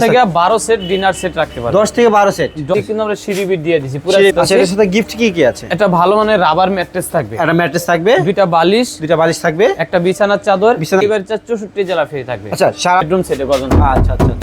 থেকে বারো set dinner set রাখতে পারবেন দশ থেকে বারো সেট কিন্তু আমরা সিঁড়ি বিট দিয়ে দিছি পুরো আচ্ছা এটার সাথে গিফট কি কি আছে? একটা ভালো মানের রাবার ম্যাট্রেস থাকবে। একটা ম্যাট্রেস থাকবে। দুইটা বালিশ। দুইটা বালিশ থাকবে। একটা বিছানার চাদর। বিছানা- এবার চৌষট্টি জেলা ফ্রি থাকবে। সারা বেডরুম সেটে গর্জন আচ্ছা আচ্ছা আচ্ছা।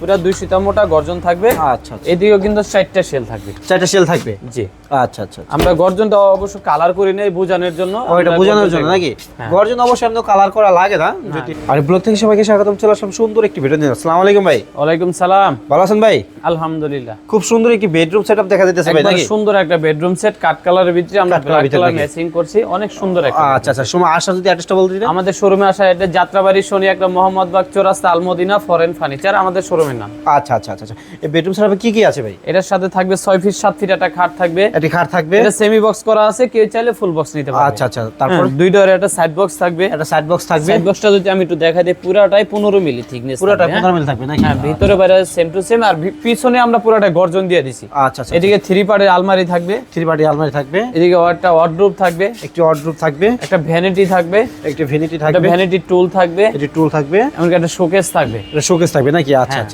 পুরো দুই সিতা মোটা গর্জন থাকবে। আচ্ছা আচ্ছা। এদিকেও কিন্তু চারটা সেল থাকবে। চারটা সেল থাকবে? জি। আচ্ছা আচ্ছা আচ্ছা। আমরা গর্জনটা অবশ্য কালার করি নাই বোঝানোর জন্য। ও এটা আমরা বোঝানোর জন্য নাকি? হ্যাঁ। গর্জন অবশ্যই আপনি কালার করা লাগে না যদি আর ব্লগ থেকে সবাইকে স্বাগতম চলে আসলাম সুন্দর একটি ভিডিও নিয়ে। আসসালামু আলাইকুম ভাই। ওয়ালাইকুম সালাম। ভালো আছেন ভাই? আলহামদুলিল্লাহ। খুব সুন্দর একটি বেডরুম সেটআপ দেখা দিতেছে ভাই নাকি? সুন্দর একটা বেডরুম সেট কাট কালারের ভিতরে আমরা ব্ল্যাক কালার ম্যাচিং করছি অনেক সুন্দর একটা আচ্ছা আচ্ছা সময় আসা যদি অ্যাড্রেসটা বলতে দিতেন। আমাদের শোরুমে আসা এটা যাত্রাবাড়ি শনি একটা মোহাম্মদ বাগ চৌরাস্তা আলমদিনা ফরেন ফার্নিচার আমাদের শোরুমের নাম। আচ্ছা আচ্ছা আচ্ছা আচ্ছা। এই বেডরুম সেটআপে কি কি আছে ভাই? এটার সাথে থাকবে ফিট ফিট একটা খাট থাকবে। একটি খাট থাকবে। এটা সেমি বক্স করা আছে কেউ চাইলে ফুল বক্স নিতে পারবে। আচ্ছা আচ্ছা তারপর? হ্যাঁ, দুই ডোরের একটা সাইড বক্স থাকবে। একটা সাইড বক্স থাকবে। সাইড বক্সটা যদি আমি একটু দেখাই দিই পুরাটাই পনেরো মিলি থিকনেস পুরোটা 15 মিল থাকবে নাকি? হ্যাঁ ভিতরে বাইরে সেম টু সেম আর পিছনে আমরা পুরাটা গর্জন দিয়ে দিছি। আচ্ছা আচ্ছা এদিকে থ্রি পার্টের আলমারি থাকবে। থ্রি পার্টি আলমারি থাকবে। এদিকে একটা ওয়ার্ডরোব থাকবে। একটি ওয়ার্ডরোব থাকবে। একটা ভ্যানিটি থাকবে। একটি ভ্যানিটি থাকবে। ভ্যানিটি টুল থাকবে। একটি টুল থাকবে। এমনকি একটা শোকেস থাকবে। এটা শোকেস থাকবে নাকি? আচ্ছা হ্যাঁ।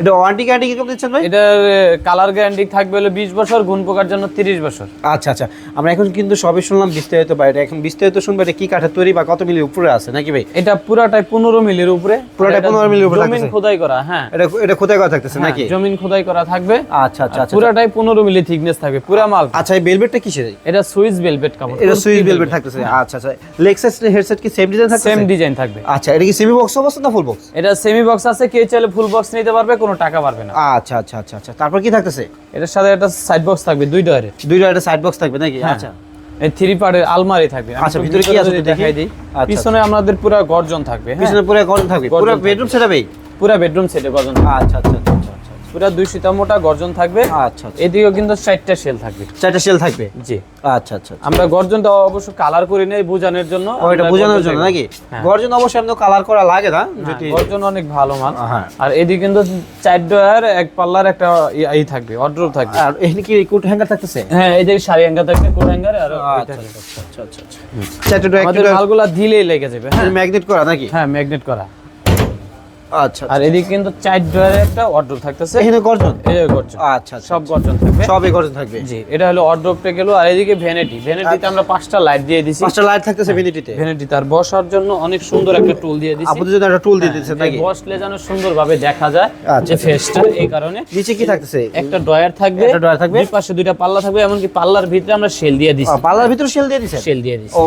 এটা ওয়ারেন্টি গ্যারান্টি কি দিচ্ছেন ভাই? এটার কালার গ্যারান্টি থাকবে হলো বিশ বছর গুণ পোকার জন্য তিরিশ বছর। আচ্ছা আচ্ছা। আমরা এখন কিন্তু সবই শুনলাম বিস্তারিত বাইরে এখন বিস্তারিত শুনব এটা কি কাঠের তৈরি বা কত মিলি উপরে আছে নাকি ভাই? এটা পুরাটাই পনেরো মিলির উপরে। পুরাটাই 15 মিলির উপরে জমিন খোদাই করা হ্যাঁ। এটা এটা কোথায় কথা থাকতেছে হ্যাঁ, নাকি? জমিন খোদাই করা থাকবে। আচ্ছা আচ্ছা আচ্ছা। পুরাটাই পনেরো মিলি থিকনেস থাকবে পুরা মাল। আচ্ছা এই বেলভেটটা কিসের? এটা সুইস ভেলভেট কাপড়। এটা সুইস বেলভেট থাকতেছে আচ্ছা আচ্ছা। লেক্সাস হেডসেট কি সেম ডিজাইন থাকতেছে? সেম ডিজাইন থাকবে। আচ্ছা এটা কি সেমি বক্স অবস্থা না ফুল বক্স এটা সেমি বক্স আছে কেউ চাইলে ফুল বক্স নিতে পারবে কোনো টাকা পারবে না। আচ্ছা আচ্ছা আচ্ছা আচ্ছা। তারপর কি থাকতেছে? এটার সাথে একটা সাইড বক্স থাকবে দুই ডয়ারে। দুই একটা সাইড বক্স থাকবে নাকি? হ্যাঁ। আচ্ছা। এই থ্রি পার্টের আলমারি থাকবে। আচ্ছা, ভিতরে কি আছে? দেখাই দিই। আচ্ছা, পিছনে আমাদের পুরো গর্জন থাকবে হ্যাঁ। পিছনে পুরো গর্জন থাকবে। পুরো বেডরুম সেটআপই পুরো বেডরুম সেটে গর্জন। আচ্ছা আচ্ছা আচ্ছা আচ্ছা আচ্ছা। পুরো দুই সিতা মোটা গর্জন থাকবে। আচ্ছা আচ্ছা। এদিকেও কিন্তু চারটা সেল থাকবে। চারটা সেল থাকবে? জি। আচ্ছা আচ্ছা আচ্ছা। আমরা গর্জনটা অবশ্য কালার করি নাই বোঝানোর জন্য ও এটা আমরা বোঝানোর জন্য নাকি? হ্যাঁ। গর্জন অবশ্যই আপনি কালার করা লাগে না হ্যাঁ, যদি গর্জন অনেক ভালো মাল। হ্যাঁ। আর এদিকে কিন্তু চার ডয়ার এক পাল্লার একটা ই- থাকবে অর্ডার থাকবে। আর এখানে কি কোট হ্যাঙ্গার থাকতেছে? হ্যাঁ এই যে শাড়ি হ্যাঙ্গা থাকবে কোট হ্যাঙ্গার আর আচ্ছা আচ্ছা আচ্ছা আচ্ছা। চারটা একটা মালগুলা দিলেই লেগে যাবে হ্যাঁ। ম্যাগনেট করা নাকি? হ্যাঁ ম্যাগনেট করা। আচ্ছা আর এদিকে কিন্তু চার ডয়ারে একটা অর্ডার থাকতেছে। এখানে গর্জন? এই যে গর্জন। আচ্ছা আচ্ছা সব গর্জন থাকবে। সবই গর্জন থাকবে। জি এটা হলো অর্ড্রপটা গেল। আর এদিকে ভ্যানিটি ভ্যানিটিতে আমরা পাঁচটা লাইট দিয়ে দিছি। পাঁচটা লাইট থাকতেছে ভ্যানিটিতে ভ্যানিটি তার বসার জন্য অনেক সুন্দর একটা টুল দিয়ে দিছি। আপনাদের জন্য একটা টুল দিয়ে দিতেছেন নাকি? বসলে যেন সুন্দরভাবে দেখা যায় আচ্ছা, যে ফেসটা এই কারণে। নিচে কি থাকতেছে? একটা ড্রয়ার থাকবে। একটা ড্রয়ার থাকবে। দুই পাশে দুইটা পাল্লা থাকবে এমনকি পাল্লার ভিতরে আমরা শেল দিয়ে দিছি। পাল্লার ভিতরে সেল দিয়ে দিছেন শেল দিয়ে দিছি। ও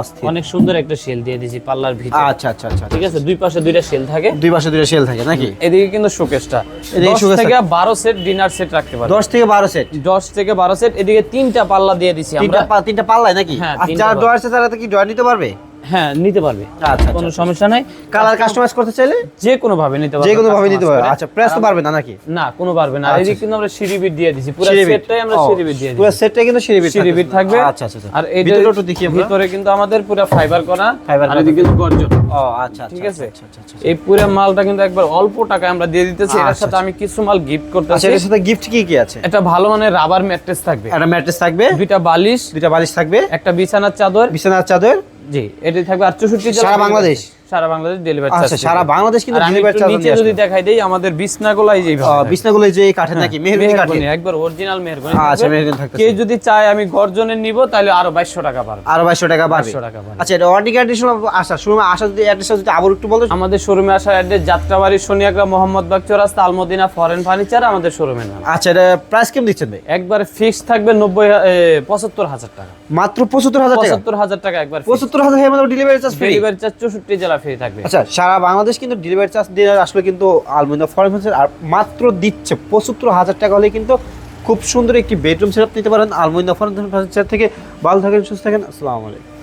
অস্থির। অনেক সুন্দর একটা শেল দিয়ে দিছি পাল্লার ভিতরে। আচ্ছা আচ্ছা আচ্ছা ঠিক আছে? দুই পাশে দুইটা শেল থাকে। দুই পাশে দুইটা সেল থাকে নাকি? এদিকে কিন্তু শোকেসটা এদিকে দশ থেকে বারো সেট ডিনার সেট রাখতে পারবে। দশ থেকে বারো সেট দশ থেকে বারো সেট এদিকে তিনটা পাল্লা দিয়ে দিছি তিনটা আমরা তিনটা পাল্লায় নাকি? হ্যাঁ, যারা পাল্লা। আছে তারা তো কি ডোয়ার নিতে পারবে? হ্যাঁ নিতে পারবে। আচ্ছা কোনো সমস্যা নাই। কালার কাস্টমাইজ করতে চাইলে? যে কোনো ভাবে নিতে পারবে যে কোনো ভাবে নিতে পারবে। আচ্ছা প্রেস তো পারবে না নাকি? না কোনো পারবে না। আচ্ছা। এদিকে কিন্তু আমরা সিঁড়ি বিট দিয়ে দিছি। পুরো সেটটাই আমরা ও, সিঁড়ি বিট দিয়ে পুরো দিছি। সেটটা কিন্তু সিঁড়ি বিট সিঁড়ি বিট থাকবে। আচ্ছা আচ্ছা আচ্ছা। আর এই ভিতরে একটু দেখি ভিতরে কিন্তু আমাদের পুরো ফাইবার করা আর এদিকে কিন্তু গর্জন। ও আচ্ছা ঠিক আছে? আচ্ছা আচ্ছা আচ্ছা। এই পুরো মালটা কিন্তু একবার অল্প টাকায় আমরা দিয়ে দিতেছি। এর আচ্ছা, সাথে আমি কিছু মাল গিফট আচ্ছা করতেছি এর সাথে গিফট কি কি আছে? একটা ভালো মানের রাবার ম্যাট্রেস থাকবে। একটা ম্যাট্রেস থাকবে। দুইটা বালিশ। দুইটা বালিশ থাকবে। একটা বিছানার চাদর। বিছানার চাদর। জি এটি থাকবে আর চৌষট্টি সারা বাংলাদেশ? সারা বাংলাদেশ ডেলিভারি আচ্ছা সারা বাংলাদেশ কিন্তু ডেলিভারি চার্জ নিচে যদি দেখাই দেই আমাদের যে এইভাবে যে এই কাঠের নাকি? মেহেরগনি, একবার অরিজিনাল আচ্ছা। কেউ যদি চায় আমি গর্জনের নিব তাহলে আরও বাইশশো টাকা পারবে আরও বাইশশো টাকা পাবে 2200 টাকা পাবে। আচ্ছা এটা সময় আসা যদি অ্যাড্রেসটা যদি আবার একটু বলো। আমাদের শোরুমে আসার অ্যাড্রেস যাত্রাবাড়ি সোনিয়াগ্রা মোহাম্মদ বাগ চৌরাস্তা আলমদিনা ফরেন ফার্নিচার আমাদের শোরুমের নাম আচ্ছা এটা প্রাইস কেমন দিচ্ছেন ভাই? একবার ফিক্স থাকবে নব্বই পঁচাত্তর হাজার টাকা। মাত্র পঁচাত্তর হাজার টাকা? পঁচাত্তর হাজার টাকা একবার পঁচাত্তর হাজার টাকা delivery charge free delivery charge চৌষট্টি জেলা ফ্রি থাকবে। আচ্ছা সারা বাংলাদেশ কিন্তু ডেলিভারি চার্জ দিয়ে আসলে কিন্তু আলমিনা ফরেন আর মাত্র দিচ্ছে পঁচাত্তর হাজার টাকা হলে কিন্তু খুব সুন্দর একটি বেডরুম সেটআপ নিতে পারেন আলমিনা ফার্নিচার থেকে। ভালো থাকেন, সুস্থ থাকেন, আসসালামু আলাইকুম।